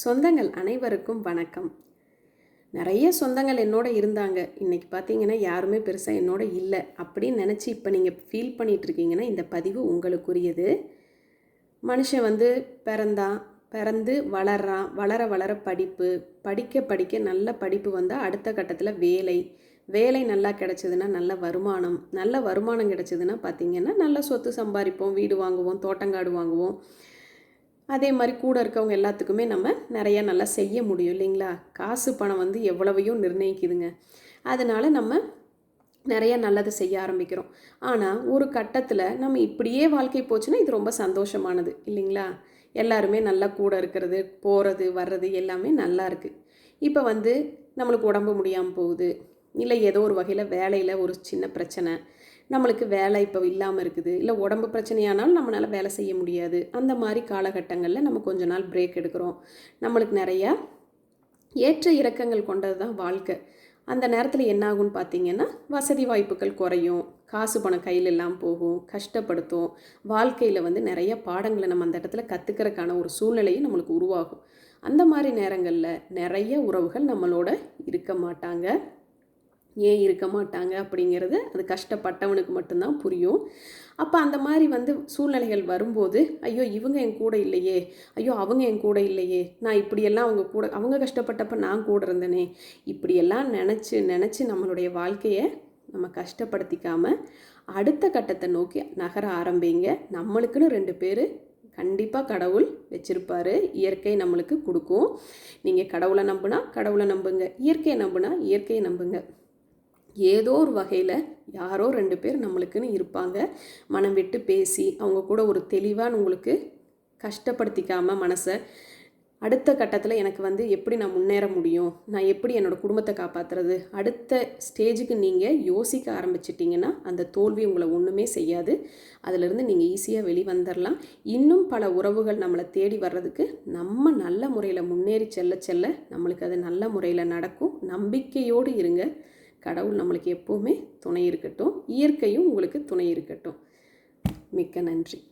சொந்தங்கள் அனைவருக்கும் வணக்கம். நிறைய சொந்தங்கள் என்னோட இருந்தாங்க. இன்னைக்கு பார்த்தீங்கன்னா யாருமே பெருசாக என்னோட இல்லை. அப்படின்னு நினச்சி இப்போ நீங்கள் ஃபீல் பண்ணிகிட்டு இருக்கீங்கன்னா இந்த பதிவு உங்களுக்குரியது. மனுஷன் வந்து பிறந்தான் பிறந்து வளர்றான் வளர வளர படிப்பு படிக்க படிக்க நல்ல படிப்பு வந்தால் அடுத்த கட்டத்தில் வேலை. வேலை நல்லா கிடச்சிதுன்னா நல்ல வருமானம் நல்ல வருமானம் கிடச்சிதுன்னா பார்த்திங்கன்னா நல்ல சொத்து சம்பாதிப்போம் வீடு வாங்குவோம் தோட்டங்காடு வாங்குவோம். அதே மாதிரி கூட இருக்கவங்க எல்லாத்துக்குமே நம்ம நிறையா நல்லா செய்ய முடியும் இல்லைங்களா? காசு பணம் வந்து எவ்வளவையும் நிர்ணயிக்குதுங்க. அதனால் நம்ம நிறைய நல்லது செய்ய ஆரம்பிக்கிறோம். ஆனால் ஒரு கட்டத்தில் நம்ம இப்படியே வாழ்க்கை போச்சுன்னா இது ரொம்ப சந்தோஷமானது இல்லைங்களா? எல்லாருமே நல்லா கூட இருக்கிறது போகிறது வர்றது எல்லாமே நல்லா இருக்குது இப்போ வந்து நம்மளுக்கு உடம்பு முடியாமல் போகுது இல்லை ஏதோ ஒரு வகையில் வேலையில் ஒரு சின்ன பிரச்சனை நம்மளுக்கு வேலை இப்போ இல்லாமல் இருக்குது. இல்லை உடம்பு பிரச்சனையானாலும் நம்மளால் வேலை செய்ய முடியாது. அந்த மாதிரி காலகட்டங்களில் நம்ம கொஞ்ச நாள் பிரேக் எடுக்கிறோம். நம்மளுக்கு நிறையா ஏற்ற இறக்கங்கள் கொண்டது தான் வாழ்க்கை. அந்த நேரத்தில் என்ன ஆகும்னு பார்த்தீங்கன்னா வசதி வாய்ப்புகள் குறையும். காசு பணம் கையில் எல்லாம் போகும். கஷ்டப்படுத்தும். வாழ்க்கையில் வந்து நிறைய பாடங்களை நம்ம அந்த இடத்துல கற்றுக்கிறதுக்கான ஒரு சூழ்நிலையும் நம்மளுக்கு உருவாகும். அந்த மாதிரி நேரங்களில் நிறைய உறவுகள் நம்மளோட இருக்க மாட்டாங்க. ஏன் இருக்க மாட்டாங்க அப்படிங்கிறது அது கஷ்டப்பட்டவனுக்கு மட்டும்தான் புரியும். அப்போ அந்த மாதிரி வந்து சூழ்நிலைகள் வரும்போது ஐயோ இவங்க என் கூட இல்லையே. ஐயோ அவங்க என் கூட இல்லையே. நான் இப்படியெல்லாம் அவங்க கூட அவங்க கஷ்டப்பட்டப்ப நான் கூட இருந்தேனே. இப்படியெல்லாம் நினச்சி நினச்சி நம்மளுடைய வாழ்க்கையை நம்ம கஷ்டப்படுத்திக்காமல் அடுத்த கட்டத்தை நோக்கி நகர ஆரம்பிங்க. நம்மளுக்குன்னு ரெண்டு பேர் கண்டிப்பாக கடவுள் வச்சுருப்பாரு. இயற்கை நம்மளுக்கு கொடுக்கும். நீங்கள் கடவுளை நம்புனா கடவுளை நம்புங்க. இயற்கையை நம்புனா இயற்கையை நம்புங்க. ஏதோ ஒரு வகையில் யாரோ ரெண்டு பேர் நம்மளுக்குன்னு இருப்பாங்க. மனம் விட்டு பேசி அவங்க கூட ஒரு தெளிவான உங்களுக்கு கஷ்டப்படுத்திக்காமல் மனசை அடுத்த கட்டத்தில் எனக்கு வந்து எப்படி நான் முன்னேற முடியும்? நான் எப்படி என்னோடய குடும்பத்தை காப்பாற்றுறது அடுத்த ஸ்டேஜுக்கு நீங்கள் யோசிக்க ஆரம்பிச்சிட்டிங்கன்னா அந்த தோல்வி உங்களை ஒன்றுமே செய்யாது. அதிலிருந்து நீங்கள் ஈஸியாக வெளிவந்துடலாம் இன்னும் பல உறவுகள் நம்மளை தேடி வர்றதுக்கு நம்ம நல்ல முறையில் முன்னேறி செல்ல செல்ல நம்மளுக்கு அது நல்ல முறையில் நடக்கும். நம்பிக்கையோடு இருங்க. கடவுள் நம்மளுக்கு எப்போவுமே துணை இருக்கட்டும். இயற்கையும் உங்களுக்கு துணை இருக்கட்டும். மிக்க நன்றி.